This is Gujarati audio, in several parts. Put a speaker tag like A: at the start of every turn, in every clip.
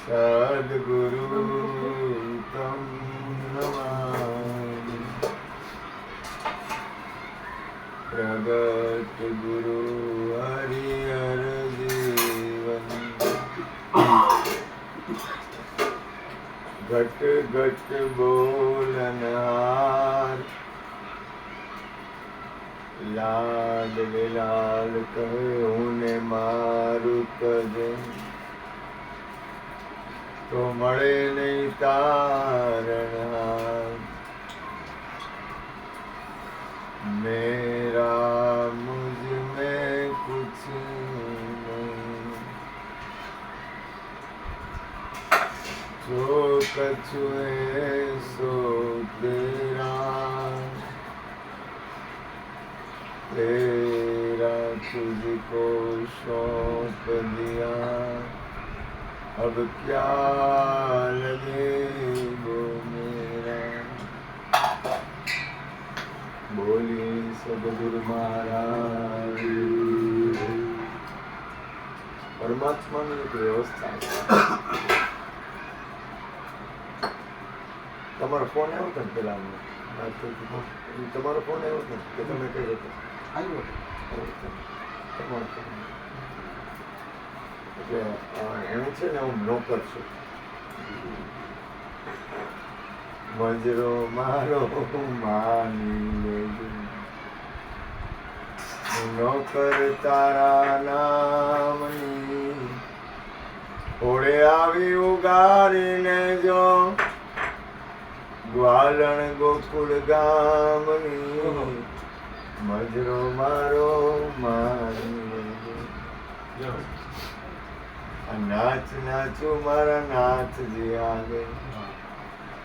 A: સદગુરુ તમ નમામિ પ્રગટ ગુરુ હરિહર જીવન ઘટ ઘટ બોલનહાર લાડ લાલ કહ્યું મારું કદ તો મળે નહીં તારણ મેરા મુજ મેં કુછ જો કછુએ સો તેરા तेरा तुझको सौंप दिया अब क्या लगे वो मेरा બોલી સદગુરુ મહારાજ પરમાત્માની એક વ્યવસ્થા છે તમારો ફોન આવ્યો હતો ને પેલા અમને? વાત થઈ હતી. ઈ તમારો ફોન આવ્યો હતો ને કે તમે કઈ હતો
B: આવ્યો.
A: એટલે અ, છે ને હું નોકર છું. મજરો મારો માની નોકર તારા નામની ઓળે આવી ઉગાડીને જો ગ્વાલણ ગોકુળ ગામની મજરો મારો આ નાચ નાચું મારા નાથજી આગળ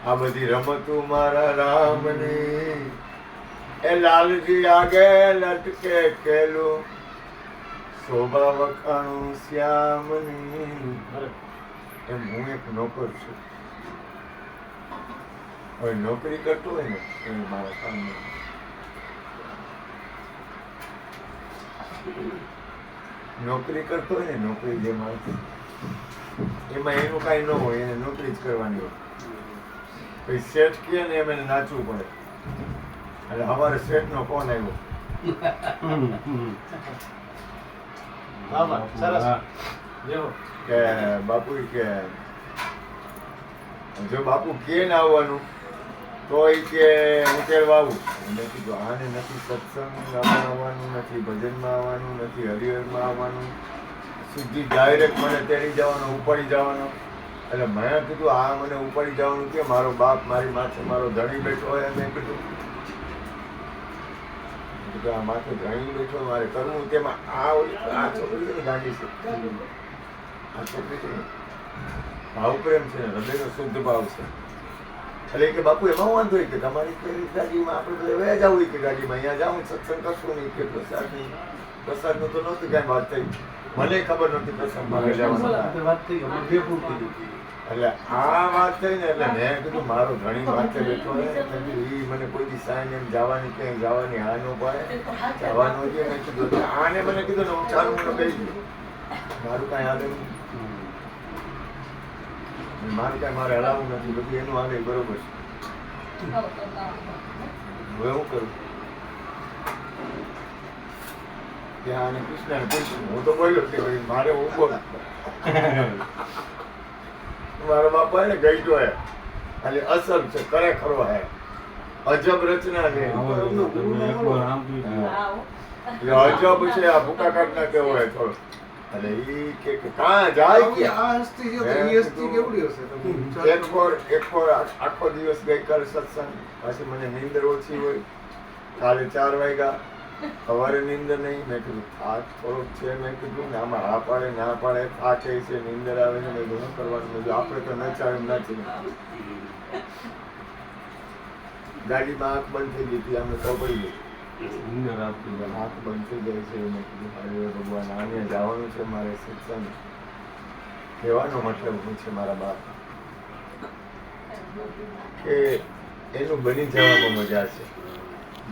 A: આ બધી રમતું મારા રામની. એ લાલજી આગે લટકે કેલું શોભા વખાણું શ્યામની. એમ હું એક નોકર છું. હવે નોકરી કરતો હોય ને એ મારા કામ નોકરી કરતો હોય ને નોકરી જે માણસ એમાં એનું કાંઈ ન હોય એને નોકરી જ કરવાની હોય. પછી શેઠ કહે ને એમ એને નાચવું પડે. એટલે અમારે શેઠનો ફોન આવ્યો. કે બાપુ કે જો બાપુ કે ને આવવાનું તો એ કે ઉકેલવા આવું મેં કીધું આને નથી સત્સંગમાં આવવાનું નથી ભજનમાં આવવાનું નથી હરિહરમાં આવવાનું. સીધી ડાયરેક્ટ મને તેડી જવાનો ઉપાડી જવાનો. એટલે મેં કીધું આ મને ઉપાડી જવાનું કે મારો બાપ મારી માથે મારો ધણી બેઠો હોય મેં કીધું. આ માથે ધણી બેઠો મારે કરવું તેમાં આ આ છોકરી ગાંડી છે. આ છોકરી ભાવ પ્રેમ છે ને હૃદયનો શુદ્ધ ભાવ છે. એટલે કે બાપુ એમાં વાંધો હોય કે તમારી પેલી ગાડીમાં આપણે બધા એવા જવું હોય કે ગાડીમાં. અહીંયા જાઉં સત્સંગ કરશું નહીં કે પ્રસાદની. પ્રસાદનું તો નહોતું કાંઈ વાત થઈ. મને ખબર નહોતી પ્રસંગમાં
B: વાત થઈ
A: એટલે આ વાત થઈ ને એટલે મેં કીધું મારો ઘણી વાત બેઠો એ મને કોઈ દી સાઈન એમ જવાની ક્યાંય જવાની હા ન પાડે. જવાનું છે મેં કીધું આને મને કીધું ને હું ચાલુ મને કહી દઉં. મારું કાંઈ નહીં. મારું કાંઈ મારે હલાવવું નથી બધું એનું હાલે બરોબર છે. હવે હું કરું? ત્યાં આને કૃષ્ણને પૂછ્યું. હું તો બોલ્યો કે ભાઈ મારે ઊભો મારો બાપા ને ગઈડો હે ખાલી અસલ છે ખરેખરો હે. અજબ રચના છે. અજબ છે આ ભૂકા કાઢના કેવો હે થોડો એટલે ઈ કે કે જાય
B: કે
A: ક્યાં?
B: આ હસ્તી છે તો ઈ હસ્તી કેવડી હશે? તમે
A: એક ફોર એક ફોર આખો દિવસ ગઈકાલે સત્સંગ. પછી મને નીંદર ઓછી હોય. કાલે ચાર વાગ્યા. સવારે નીંદર નહીં. મેં કીધું થાક થોડોક છે. મેં કીધું ને આમાં હા પાડે ના પાડે થાક એ છે નીંદર આવે છે. મેં ઘણું કરવાનું? મેં આપણે તો ન ચાલે ના નાચી ગાડીમાં આંખ બંધ થઈ ગઈ હતી અમે તો પડી ગઈ. આંખ બંધ થઈ જાય છે ભગવાન, આને જવાનું છે મારે સત્સંગ કહેવાનો મતલબ છે મારા બાપ કે એનું બની જવામાં મજા છે.